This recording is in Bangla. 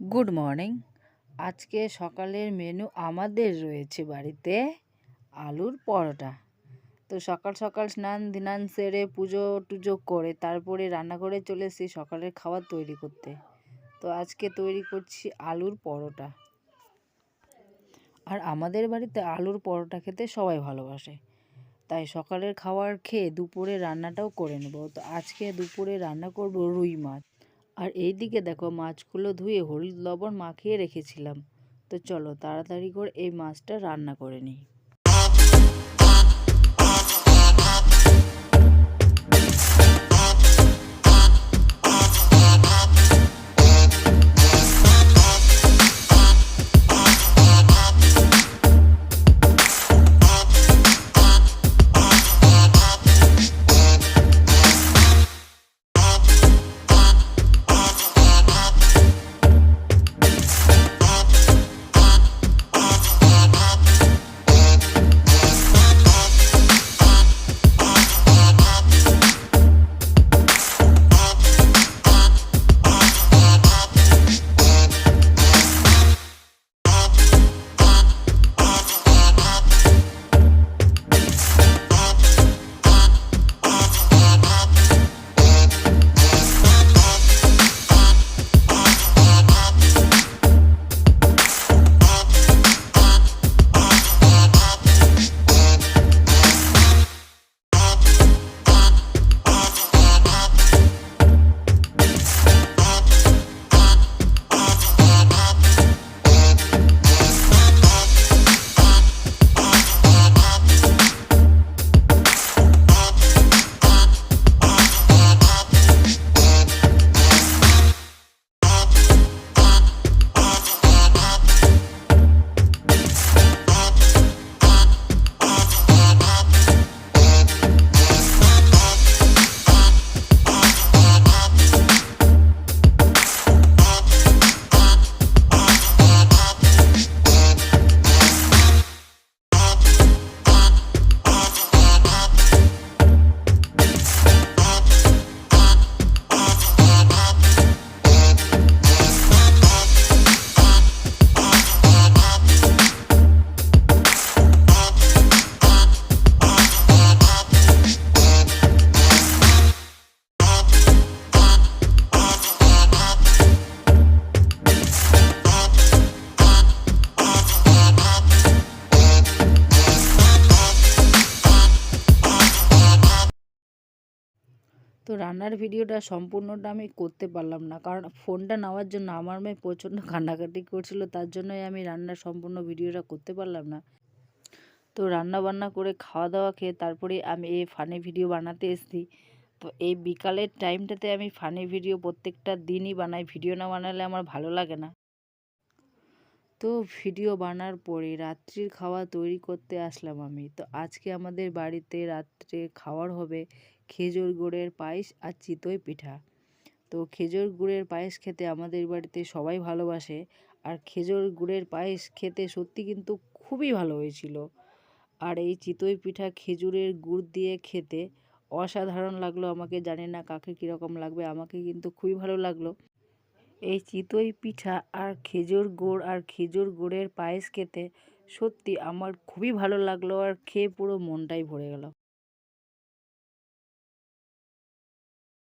গুড মর্নিং আজকে সকালের মেনু আমাদের রয়েছে বাড়িতে আলুর পরোটা। তো সকাল সকাল স্নান ধিনান সেরে পুজো টুজো করে তারপরে রান্না করে চলে এসেছি সকালের খাবার তৈরি করতে। তো আজকে তৈরি করছি আলুর পরোটা। আর আমাদের বাড়িতে আলুর পরোটা খেতে সবাই ভালোবাসে। তাই সকালের খাবার খেয়ে দুপুরে রান্নাটাও করে নেব। তো আজকে দুপুরে রান্না করব রুই মাছ। আর এই দিকে দেখো মাছগুলো ধুয়ে হলুদ লবণ মাখিয়ে রেখেছিলাম। তো চলো তাড়াতাড়ি করে এই মাছটা রান্না করে নিই। রান্নার ভিডিওটা সম্পূর্ণটা আমি করতে পারলাম না। কারণ ফোনটা নেওয়ার জন্য আমার মেয়ে প্রচণ্ড কান্নাকাটি করছিল, তার জন্যই আমি রান্নার সম্পূর্ণ ভিডিওটা করতে পারলাম না। তো রান্না বান্না করে খাওয়া দাওয়া খেয়ে তারপরে আমি এই ফানি ভিডিও বানাতে এসেছি। তো এই বিকালের টাইমটাতে আমি ফানি ভিডিও প্রত্যেকটা দিনই বানাই ভিডিও না বানালে আমার ভালো লাগে না। তো ভিডিও বানার পরে রাত্রির খাওয়া তৈরি করতে আসলাম আমি। তো আজকে আমাদের বাড়িতে রাত্রে খাওয়ার হবে খেজুর গুড়ের পায়েস আর চিতই পিঠা। তো খেজুর গুড়ের পায়েস খেতে আমাদের বাড়িতে সবাই ভালোবাসে। আর খেজুর গুড়ের পায়েস খেতে সত্যি কিন্তু খুবই ভালো হয়েছিল। আর এই চিতই পিঠা খেজুরের গুড় দিয়ে খেতে অসাধারণ লাগল আমাকে, জানি না কাকে কীরকম লাগবে, আমাকে কিন্তু খুবই ভালো লাগল। এই চিতই পিঠা আর খেজুর গুড় আর খেজুর গুড়ের পায়েস খেতে সত্যি আমার খুবই ভালো লাগল আর খেয়ে পুরো মনটাই ভরে গেল।